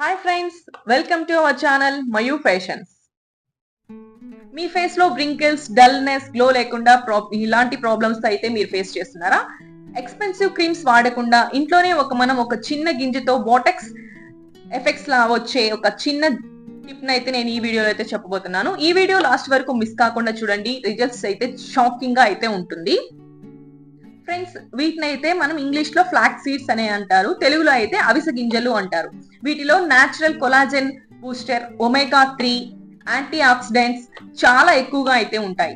Hi friends welcome to our channel Mayu fashions మీ ఫేస్లో wrinkles dullness glow లేకుండా ఇలాంటి problems అయితే మీరు ఫేస్ చేస్తున్నారా? ఎక్స్పెన్సివ్ క్రీమ్స్ వాడకుండా ఇంట్లోనే ఒక మనం ఒక చిన్న గింజతో బోటెక్స్ ఎఫెక్ట్స్ లా వచ్చే ఒక చిన్న టిప్ అయితే నేను ఈ వీడియోలో అయితే చెప్పబోతున్నాను. ఈ వీడియో లాస్ట్ వరకు మిస్ కాకుండా చూడండి రిజల్ట్స్ అయితే షాకింగ్గా అయితే ఉంటుంది. ఫ్రెండ్స్ వీటిని అయితే మనం ఇంగ్లీష్లో ఫ్లాక్ సీడ్స్ అనే అంటారు. తెలుగులో అయితే అవిసె గింజలు అంటారు. వీటిలో natural collagen booster omega three antioxidants చాలా ఎక్కువగా అయితే ఉంటాయి.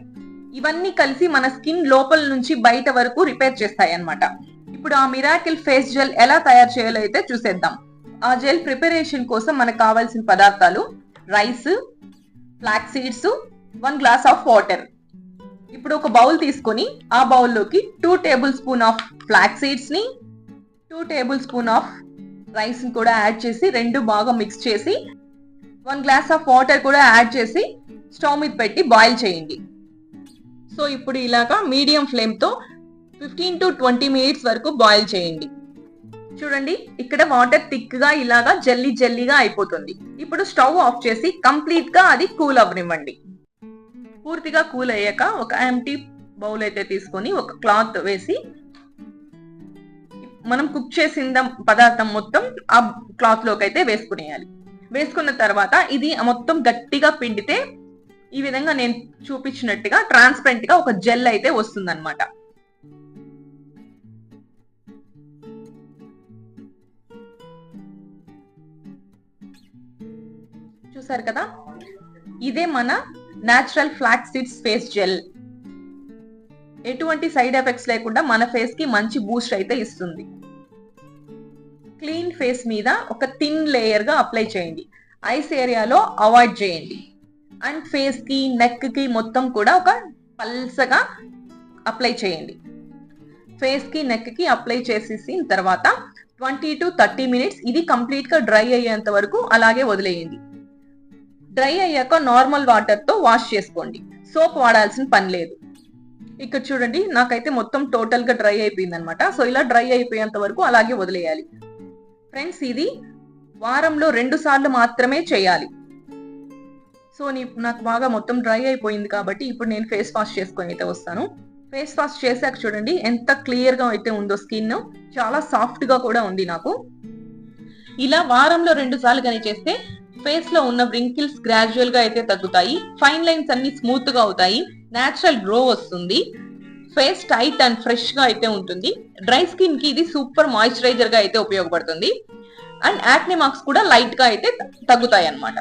ఇవన్నీ కలిసి మన స్కిన్ లోపల నుంచి బయట వరకు రిపేర్ చేస్తాయి అన్నమాట ఇప్పుడు ఆ మిరాకిల్ ఫేస్ జెల్ ఎలా తయారు చేయాలో అయితే చూసేద్దాం. ఆ జెల్ ప్రిపరేషన్ కోసం మనకు కావాల్సిన పదార్థాలు rice flax seeds one glass of water ఇప్పుడు ఒక బౌల్ తీసుకొని ఆ బౌల్లోకి two tablespoon of flax సీడ్స్ని టూ టేబుల్ స్పూన్ ఆఫ్ రైస్ని కూడా యాడ్ చేసి రెండు బాగా మిక్స్ చేసి వన్ గ్లాస్ ఆఫ్ వాటర్ కూడా యాడ్ చేసి స్టవ్ మీద పెట్టి బాయిల్ చేయండి. సో ఇప్పుడు ఇలాగా మీడియం ఫ్లేమ్తో ఫిఫ్టీన్ టు ట్వంటీ మినిట్స్ వరకు బాయిల్ చేయండి. చూడండి ఇక్కడ వాటర్ థిక్గా ఇలాగా జల్లీ జల్లీగా అయిపోతుంది. ఇప్పుడు స్టవ్ ఆఫ్ చేసి కంప్లీట్గా అది కూల్ అవ్వనివ్వండి. పూర్తిగా కూల్ అయ్యాక ఒక ఎంటీ బౌల్ అయితే తీసుకొని ఒక క్లాత్ వేసి మనం కుక్ చేసిన పదార్థం మొత్తం ఆ క్లాత్లోకి అయితే వేసుకునేయాలి. వేసుకున్న తర్వాత ఇది మొత్తం గట్టిగా పిండితే ఈ విధంగా నేను చూపించినట్టుగా ట్రాన్స్పరెంట్గా ఒక జెల్ అయితే వస్తుందన్నమాట. చూసారు కదా? ఇదే మన natural flax seeds face gel ఎటువంటి సైడ్ ఎఫెక్ట్స్ లేకుండా మన ఫేస్కి మంచి బూస్ట్ అయితే ఇస్తుంది. క్లీన్ ఫేస్ మీద ఒక థిన్ లేయర్గా అప్లై చేయండి. ఐస్ ఏరియాలో అవాయిడ్ చేయండి. అండ్ ఫేస్కి నెక్కి మొత్తం కూడా ఒక పల్సగా అప్లై చేయండి. ఫేస్కి నెక్కి అప్లై చేసేసిన తర్వాత ట్వంటీ టు థర్టీ మినిట్స్ ఇది కంప్లీట్గా డ్రై అయ్యేంత వరకు అలాగే వదిలేయండి. డ్రై అయ్యాక నార్మల్ వాటర్తో వాష్ చేసుకోండి. సోప్ వాడాల్సిన పని లేదు. ఇక్కడ చూడండి నాకైతే మొత్తం టోటల్గా డ్రై అయిపోయింది అనమాట సో ఇలా డ్రై అయిపోయేంత వరకు అలాగే వదిలేయాలి. ఫ్రెండ్స్ ఇది వారంలో రెండు సార్లు మాత్రమే చేయాలి. సో నీ నాకు బాగా మొత్తం డ్రై అయిపోయింది కాబట్టి ఇప్పుడు నేను ఫేస్ వాష్ చేసుకొని అయితే వస్తాను. ఫేస్ వాష్ చేశాక చూడండి ఎంత క్లియర్గా అయితే ఉందో స్కిన్. చాలా సాఫ్ట్గా కూడా ఉంది నాకు. ఇలా వారంలో రెండు సార్లు కానీ చేస్తే ఫేస్లో ఉన్న వ్రింకిల్స్ గ్రాడ్యువల్గా అయితే తగ్గుతాయి. ఫైన్ లైన్స్ అన్ని స్మూత్గా అవుతాయి. నేచురల్ గ్రో వస్తుంది. ఫేస్ టైట్ అండ్ ఫ్రెష్గా అయితే ఉంటుంది. డ్రై స్కిన్కి ఇది సూపర్ మాయిశ్చరైజర్గా అయితే ఉపయోగపడుతుంది. అండ్ యాక్నే మార్క్స్ కూడా లైట్గా అయితే తగ్గుతాయి అన్నమాట.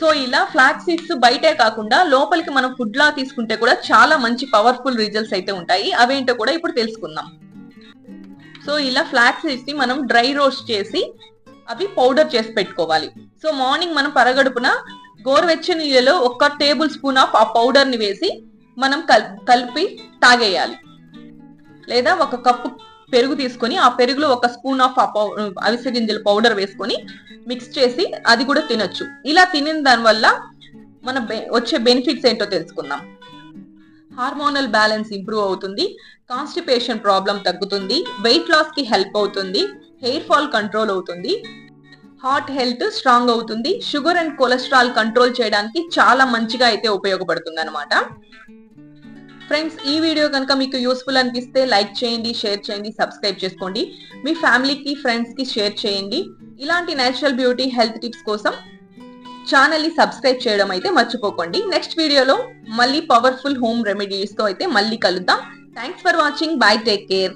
సో ఇలా ఫ్లాక్ సీడ్స్ బయటే కాకుండా లోపలికి మనం ఫుడ్ లా తీసుకుంటే కూడా చాలా మంచి పవర్ఫుల్ రిజల్ట్స్ అయితే ఉంటాయి. అవేంటో కూడా ఇప్పుడు తెలుసుకుందాం. సో ఇలా ఫ్లాక్ సీడ్స్ని మనం డ్రై రోస్ట్ చేసి అవి పౌడర్ చేసి పెట్టుకోవాలి. సో మార్నింగ్ మనం పరగడుపున గోరువెచ్చని నీళ్ళలో ఒక టేబుల్ స్పూన్ ఆఫ్ ఆ పౌడర్ని వేసి మనం కల్- కలిపి తాగేయాలి. లేదా ఒక కప్పు పెరుగు తీసుకొని ఆ పెరుగులో ఒక స్పూన్ ఆఫ్ ఆ పౌ- అవిసె గింజల పౌడర్ వేసుకొని మిక్స్ చేసి అది కూడా తినొచ్చు. ఇలా తినిన దానివల్ల మన బె- వచ్చే బెనిఫిట్స్ ఏంటో తెలుసుకుందాం. హార్మోనల్ బ్యాలెన్స్ ఇంప్రూవ్ అవుతుంది కాన్స్టిపేషన్ ప్రాబ్లం తగ్గుతుంది వెయిట్ లాస్కి హెల్ప్ అవుతుంది హెయిర్ ఫాల్ కంట్రోల్ అవుతుంది హార్ట్ హెల్త్ స్ట్రాంగ్ అవుతుంది. షుగర్ అండ్ కొలెస్ట్రాల్ కంట్రోల్ చేయడానికి చాలా మంచిగా అయితే ఉపయోగపడుతుంది అనమాట ఫ్రెండ్స్ ఈ వీడియో కనుక మీకు యూస్ఫుల్ అనిపిస్తే లైక్ చేయండి షేర్ చేయండి సబ్స్క్రైబ్ చేసుకోండి. మీ ఫ్యామిలీకి ఫ్రెండ్స్కి షేర్ చేయండి. ఇలాంటి నేచురల్ బ్యూటీ హెల్త్ టిప్స్ కోసం ఛానల్ని సబ్స్క్రైబ్ చేయడం అయితే మర్చిపోకండి. నెక్స్ట్ వీడియోలో మళ్ళీ పవర్ఫుల్ హోమ్ రెమెడీస్తో అయితే మళ్ళీ కలుద్దాం. Thanks for watching. Bye take care.